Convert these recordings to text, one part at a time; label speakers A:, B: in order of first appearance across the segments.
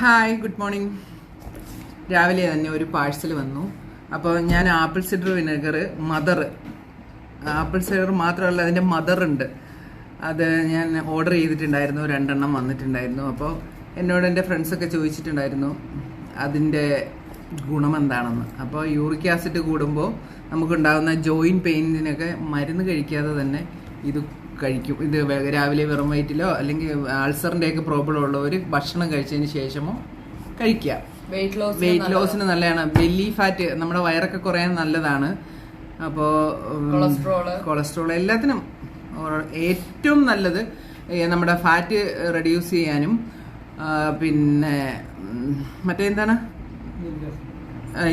A: Hi good morning രാവിലെ തന്നെ ഒരു പാഴ്സൽ വന്നു. അപ്പോൾ ഞാൻ apple cider vinegar mother. Apple cider മാത്രമല്ല അതിന്റെ മദർ ഉണ്ട്. അത് ഞാൻ ഓർഡർ ചെയ്തിട്ടുണ്ടായിരുന്നു രണ്ടെണ്ണം വന്നിട്ടുണ്ടായിരുന്നു. അപ്പോൾ എന്നോട് എന്റെ ഫ്രണ്ട്സൊക്കെ ചോദിച്ചിട്ടുണ്ടായിരുന്നു അതിന്റെ ഗുണം എന്താണെന്ന്. അപ്പോൾ യൂറിക് ആസിഡ് കൂടുമ്പോൾ നമുക്കുണ്ടാകുന്ന ജോയിന്റ് പെയിന്റിനൊക്കെ മരുന്ന് കഴിക്കാതെ തന്നെ ഇത് കഴിക്കും. ഇത് രാവിലെ വെറും വയറ്റിലോ അല്ലെങ്കിൽ അൾസറിന്റെ ഒക്കെ പ്രോബ്ലം ഉള്ളവർ ഭക്ഷണം കഴിച്ചതിന് ശേഷമോ കഴിക്കുക.
B: വെയിറ്റ് ലോസ്
A: വെയിറ്റ് ലോസിന് നല്ലതാണ്. ബെല്ലി ഫാറ്റ് നമ്മുടെ വയറൊക്കെ കുറയാൻ നല്ലതാണ്. അപ്പോ
B: കൊളസ്ട്രോൾ.
A: കൊളസ്ട്രോൾ എല്ലാത്തിനും ഏറ്റവും നല്ലത് നമ്മുടെ ഫാറ്റ് റെഡ്യൂസ് ചെയ്യാനും പിന്നെ മറ്റേ എന്താണ്?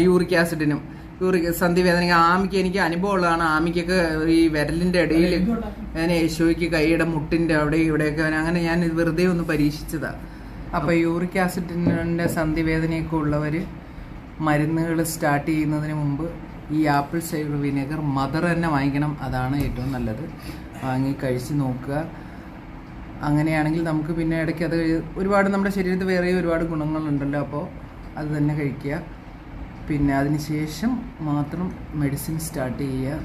A: യൂറിക് ആസിഡിനും. യൂറിക് സന്ധിവേദന ആമിക്ക് എനിക്ക് അനുഭവമുള്ളതാണ്. ആമിക്കൊക്കെ ഈ വിരലിന്റെ ഇടയിൽ ഞാൻ യേശോയ്ക്ക് കൈയുടെ മുട്ടിന്റെ അവിടെ ഇവിടെയൊക്കെ അങ്ങനെ ഞാൻ വെറുതെ ഒന്ന് പരീക്ഷിച്ചതാ. അപ്പൊ യൂറിക് ആസിഡിന്റെ സന്ധിവേദനയൊക്കെ ഉള്ളവര് മരുന്നുകൾ സ്റ്റാർട്ട് ചെയ്യുന്നതിന് മുമ്പ് ഈ ആപ്പിൾ സൈഡർ വിനെഗർ മദർ തന്നെ വാങ്ങിക്കണം. അതാണ് ഏറ്റവും നല്ലത്. വാങ്ങി കഴിച്ച് നോക്കുക. അങ്ങനെയാണെങ്കിൽ നമുക്ക് പിന്നെ ഇടയ്ക്ക് അത് ഒരുപാട് നമ്മുടെ ശരീരത്തിൽ വേറെ ഒരുപാട് ഗുണങ്ങളുണ്ടല്ലോ. അപ്പോൾ അത് തന്നെ കഴിക്കുക. പിന്നെ അതിന് ശേഷം മാത്രം മെഡിസിൻ സ്റ്റാർട്ട് ചെയ്യുക.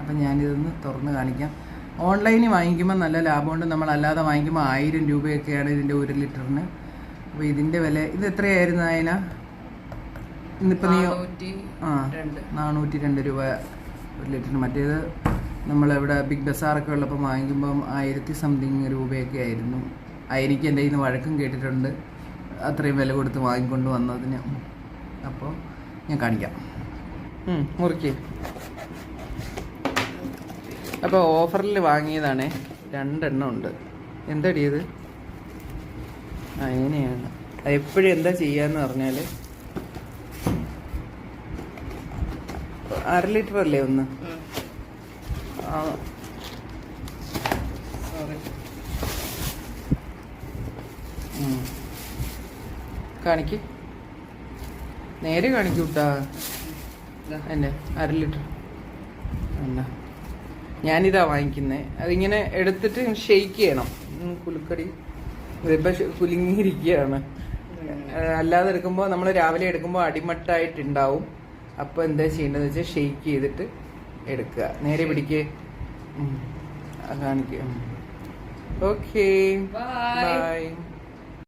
A: അപ്പം ഞാനിതൊന്ന് തുറന്ന് കാണിക്കാം. ഓൺലൈനിൽ വാങ്ങിക്കുമ്പോൾ നല്ല ലാഭമുണ്ട്. നമ്മൾ അല്ലാതെ വാങ്ങിക്കുമ്പോൾ ആയിരം രൂപയൊക്കെയാണ് ഇതിന്റെ ഒരു ലിറ്ററിന്. അപ്പോൾ ഇതിന്റെ വില ഇത് എത്രയായിരുന്നു അതിന ഇന്നിപ്പോൾ നീ ആ നാനൂറ്റി രണ്ട്. രൂപ ഒരു ലിറ്ററിന്. മറ്റേത് നമ്മളിവിടെ ബിഗ് ബസാറൊക്കെ ഉള്ളപ്പോൾ വാങ്ങിക്കുമ്പം ആയിരത്തി സംതിങ് രൂപയൊക്കെ ആയിരുന്നു. എനിക്ക് എന്റെ കയ്യിൽ നിന്ന് വഴക്കും കേട്ടിട്ടുണ്ട്. അത്രയും വില കൊടുത്ത് വാങ്ങിക്കൊണ്ട് വന്നതിന്. അപ്പോൾ ഞാൻ കാണിക്കാം. മുറുക്കി. അപ്പോൾ ഓഫറിൽ വാങ്ങിയതാണ്. രണ്ടെണ്ണം ഉണ്ട്. എന്തടി ഇത്? അങ്ങനെയാണ് എപ്പോഴും എന്താ ചെയ്യാന്ന് പറഞ്ഞാൽ അര ലിറ്റർ അല്ലേ ഒന്ന്. കാണിക്ക്. നേരെ കാണിക്കൂട്ടാ എന്നെ അര ലിറ്റർ. എന്നാ ഞാനിതാ വാങ്ങിക്കുന്നേ. അതിങ്ങനെ എടുത്തിട്ട് ഷെയ്ക്ക് ചെയ്യണം. കുലുക്കടി ഇതിപ്പോ ഷ് കുലുങ്ങിയിരിക്കുകയാണ് അല്ലാതെ എടുക്കുമ്പോൾ നമ്മൾ രാവിലെ എടുക്കുമ്പോൾ അടിമട്ടായിട്ടുണ്ടാവും. അപ്പോൾ എന്താ ചെയ്യേണ്ടതെന്ന് വെച്ചാൽ ഷെയ്ക്ക് ചെയ്തിട്ട് എടുക്കുക. നേരെ പിടിക്ക്. കാണിക്കുക ഓക്കെ ബൈ